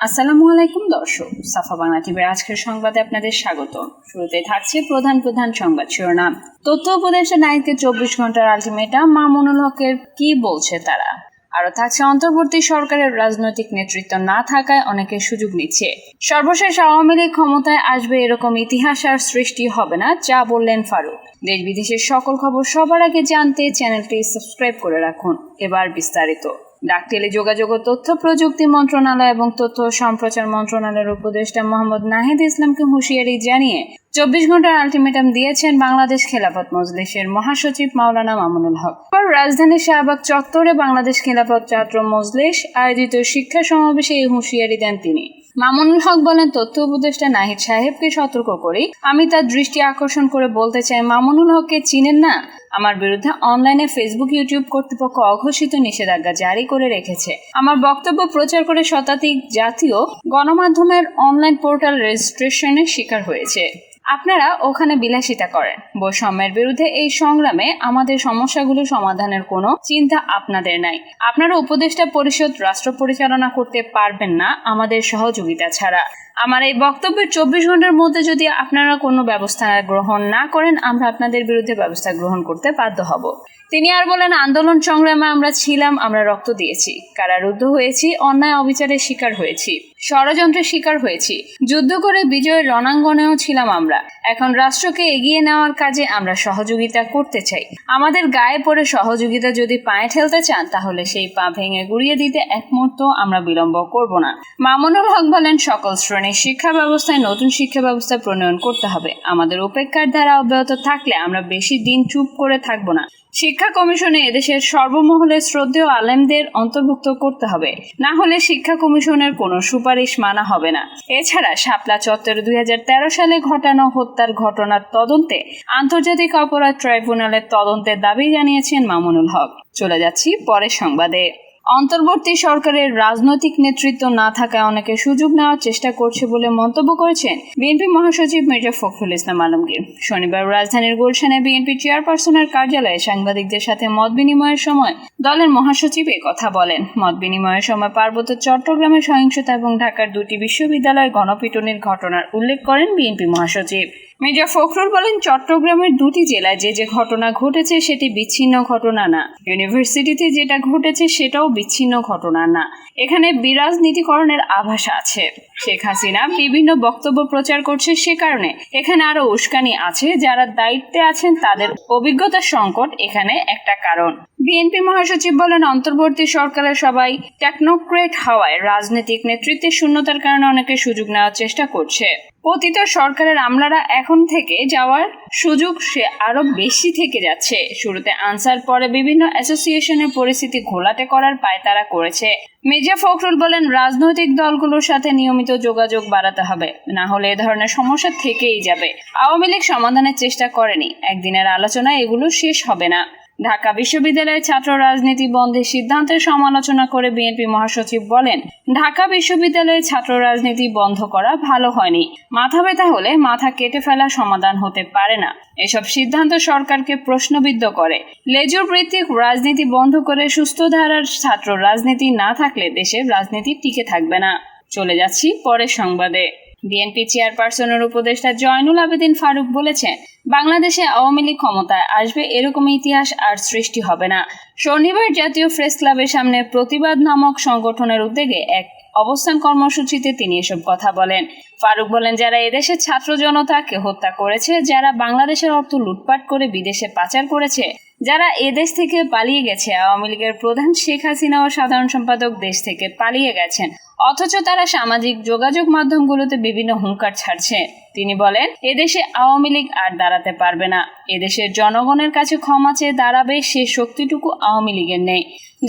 আসসালামু আলাইকুম, দর্শক। সাফা বাংলা টিভির আজকের সংবাদে আপনাদের স্বাগত। শুরুতে থাকছে প্রধান প্রধান সংবাদ শিরোনাম। তথ্য উপদেষ্টা নায়ককে চব্বিশ ঘণ্টার আলটিমেটাম মামুনুল হকের কি বলছে তারা? আরও থাকছে অন্তর্বর্তী সরকারের রাজনৈতিক নেতৃত্ব না থাকায় অনেকে সুযোগ নিচ্ছে। সর্বশেষ আওয়ামী লীগ ক্ষমতায় আসবে এরকম ইতিহাস আর সৃষ্টি হবে না, যা বললেন ফারুক। দেশ বিদেশের সকল খবর সবার আগে জানতে চ্যানেলটি সাবস্ক্রাইব করে রাখুন। এবার বিস্তারিত। ডাকটেলি যোগাযোগ ও তথ্য প্রযুক্তি মন্ত্রণালয় এবং তথ্য সম্প্রচার মন্ত্রণালয়ের উপদেষ্টা মোহাম্মদ নাহিদ ইসলামকে হুঁশিয়ারি জানিয়ে চব্বিশ ঘণ্টার আলটিমেটাম দিয়েছেন বাংলাদেশ খেলাফত মজলিসের মহাসচিব মাওলানা মামুনুল হক। পর রাজধানীর শাহবাগ চত্বরে বাংলাদেশ খেলাফত ছাত্র মজলিস আয়োজিত শিক্ষা সমাবেশে এই হুঁশিয়ারি দেন তিনি। মামুনুল হক বলেন, তথ্য উপদেষ্টা নাহিদ সাহেবকে সতর্ক করি। আমি তার দৃষ্টি আকর্ষণ করে বলতে চাই, মামুনুল হককে চিনেন না? আমার বিরুদ্ধে অনলাইনে ফেসবুক, ইউটিউব কর্তৃপক্ষ অঘোষিত নিষেধাজ্ঞা জারি করে রেখেছে। আমার বক্তব্য প্রচার করে শতাধিক জাতীয় গণমাধ্যমের অনলাইন পোর্টাল রেজিস্ট্রেশনের শিকার হয়েছে। আপনারা ওখানে বিলাসিতা করেন। বৈষম্যের বিরুদ্ধে এই সংগ্রামে আমাদের সমস্যাগুলো সমাধানের কোনো চিন্তা আপনাদের নাই। আপনারা উপদেষ্টা পরিষদ, রাষ্ট্র পরিচালনা করতে পারবেন না আমাদের সহযোগিতা ছাড়া। আমার এই বক্তব্যের চব্বিশ ঘণ্টার মধ্যে যদি আপনারা কোনো ব্যবস্থা গ্রহণ না করেন, আমরা আপনাদের বিরুদ্ধে ব্যবস্থা গ্রহণ করতে বাধ্য হব। তিনি আর বলেন, আন্দোলন সংগ্রামে আমরা ছিলাম, আমরা রক্ত দিয়েছি। কারারুদ্ধ হয়েছি, অন্যায় অবিচারের শিকার হয়েছি। ষড়যন্ত্রের শিকার হয়েছি। যুদ্ধ করে বিজয়ের রণাঙ্গনেও ছিলাম আমরা। এখন রাষ্ট্রকে এগিয়ে নেওয়ার কাজে আমরা সহযোগিতা করতে চাই। আমাদের গায়ে পড়ে সহযোগিতা যদি পায়ে ঠেলতে চান, তাহলে সেই পা ভেঙে গুড়িয়ে দিতে এক মুহূর্ত আমরা বিলম্ব করব না। মামুনুল হক বলেন, সকল শ্রেণির শিক্ষা ব্যবস্থায় নতুন শিক্ষা ব্যবস্থা প্রণয়ন করতে হবে। আমাদের উপেক্ষার দ্বারা অব্যাহত থাকলে আমরা বেশি দিন চুপ করে থাকব না। শিক্ষা কমিশনে এদেশের সর্বমহলে শ্রদ্ধেয় আলেমদের অন্তর্ভুক্ত করতে হবে। না হলে শিক্ষা কমিশনের কোনো সুপারিশ মানা হবে না। এছাড়া শাপলা চত্বরে দুই হাজার তেরো সালে ঘটানো হত্যার ঘটনার তদন্তে আন্তর্জাতিক অপরাধ ট্রাইব্যুনালের তদন্তের দাবি জানিয়েছেন মামুনুল হক। চলে যাচ্ছি পরের সংবাদে। অন্তর্বর্তী সরকারের রাজনৈতিক নেতৃত্ব না থাকায় অনেকে সুযোগ নেওয়ার চেষ্টা করছে বলে মন্তব্য করেছেন বিএনপি মহাসচিব মির্জা ফখরুল ইসলাম আলমগীর। শনিবার রাজধানীর গুলশানে বিএনপি চেয়ারপারসনের কার্যালয়ে সাংবাদিকদের সাথে মত বিনিময়ের সময় দলের মহাসচিব কথা বলেন। মত বিনিময়ের সময় পার্বত্য চট্টগ্রামের সহিংসতা এবং ঢাকার দুটি বিশ্ববিদ্যালয় গণপিটনের ঘটনার উল্লেখ করেন বিএনপি মহাসচিব। মির্জা ফখরুল বলেন, চট্টগ্রামের দুটি জেলায় যে যে ঘটনা ঘটেছে সেটি বিচ্ছিন্ন ঘটনা না। ইউনিভার্সিটিতে যেটা ঘটেছে সেটাও বিচ্ছিন্ন ঘটনা না। এখানে বিরাজনীতিকরণের আভাস আছে। শেখ হাসিনা বিভিন্ন বক্তব্য প্রচার করছে সে কারণে। এখানে আরও উস্কানি আছে, যারা দায়িত্বে আছেন তাদের অভিজ্ঞতার সংকট এখানে একটা কারণ। বিএনপি মহাসচিব বলেন, অন্তর্বর্তী সরকারের সবাই টেকনোক্রেট হওয়ায় রাজনৈতিক নেতৃত্বের শূন্যতার কারণে অনেকে সুযোগ নেওয়ার চেষ্টা করছে। পতিত সরকারের আমলারা এখন থেকে যাওয়ার সুযোগ সে আরও বেশি থেকে যাচ্ছে। শুরুতে আনসার পরে বিভিন্ন অ্যাসোসিয়েশনের পরিস্থিতি ঘোলাটে করার পায় তারা করেছে। মির্জা ফখরুল বলেন, রাজনৈতিক দলগুলোর সাথে নিয়মিত যোগাযোগ বাড়াতে হবে, না হলে এ ধরনের সমস্যা থেকেই যাবে। আওয়ামী লীগ সমাধানের চেষ্টা করেনি। একদিনের আলোচনায় এগুলো শেষ হবে না। ঢাকা বিশ্ববিদ্যালয়ের ছাত্র রাজনীতি বন্ধের সিদ্ধান্তের সমালোচনা করে বিএনপি মহাসচিব বলেন, ঢাকা বিশ্ববিদ্যালয়ে ছাত্র রাজনীতি বন্ধ করা ভালো হয়নি। মাথা ব্যথা হলে মাথা কেটে ফেলা সমাধান হতে পারে না। এসব সিদ্ধান্ত সরকারকে প্রশ্নবিদ্ধ করে। লেজুর ভিত্তিক রাজনীতি বন্ধ করে সুস্থ ধারার ছাত্র রাজনীতি না থাকলে দেশের রাজনীতি টিকে থাকবে না। চলে যাচ্ছি পরের সংবাদে। বিএনপি চেয়ারপারসনের উপদেষ্টা জয়নুল আবেদিন ফারুক বলেছেন, বাংলাদেশে আওয়ামী লীগ ক্ষমতায় আসবে এরকম ইতিহাস আর সৃষ্টি হবে না। শনিবার জাতীয় প্রেস ক্লাবের সামনে প্রতিবাদ নামক সংগঠনের উদ্যোগে এক অবস্থান কর্মসূচিতে তিনি এসব কথা বলেন। ফারুক বলেন, যারা এদেশে ছাত্র জনতাকে হত্যা করেছে, যারা বাংলাদেশের অর্থ লুটপাট করে বিদেশে পাচার করেছে যারা এদেশ থেকে পালিয়ে গেছে, আওয়ামী লীগের প্রধান শেখ হাসিনা ও সাধারণ সম্পাদক দেশ থেকে পালিয়ে গেছেন। অথচ তারা সামাজিক যোগাযোগ মাধ্যমগুলোতে বিভিন্ন হুঙ্কার ছাড়ছে। তিনি বলেন এদেশে আওয়ামী লীগ আর দাঁড়াতে পারবে না। এদেশের জনগণের কাছে ক্ষমা চেয়ে দাঁড়াবে সে শক্তিটুকু আওয়ামী লীগের নেই।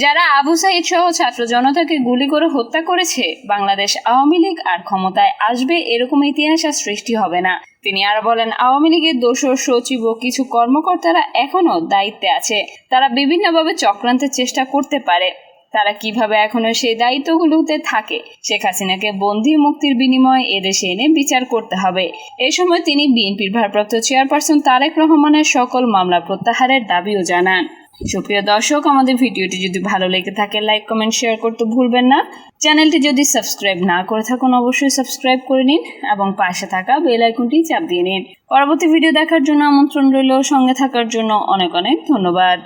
যারা আবু সাইদ সহ ছাত্র জনতাকে গুলি করে হত্যা করেছে, বাংলাদেশ আওয়ামী লীগ আর ক্ষমতায় আসবে এরকম ইতিহাস আর সৃষ্টি হবে না। তিনি আর বলেন, আওয়ামী লীগের দোষর, সচিব ও কিছু কর্মকর্তারা এখনও দায়িত্বে আছে। তারা বিভিন্নভাবে চক্রান্তের চেষ্টা করতে পারে। তারা কীভাবে এখনও সেই দায়িত্বগুলোতে থাকে? শেখ হাসিনাকে বন্দি মুক্তির বিনিময়ে এদেশে এনে বিচার করতে হবে। এ সময় তিনি বিএনপির ভারপ্রাপ্ত চেয়ারপারসন তারেক রহমানের সকল মামলা প্রত্যাহারের দাবিও জানান। সুপ্রিয় দর্শক, আমাদের ভিডিওটি যদি ভালো লেগে থাকে, লাইক, কমেন্ট, শেয়ার করতে ভুলবেন না। চ্যানেলটি যদি সাবস্ক্রাইব না করে থাকুন, অবশ্যই সাবস্ক্রাইব করে নিন এবং পাশে থাকা বেল আইকনটি চাপ দিয়ে নিন। পরবর্তী ভিডিও দেখার জন্য আমন্ত্রণ রইল। সঙ্গে থাকার জন্য অনেক অনেক ধন্যবাদ।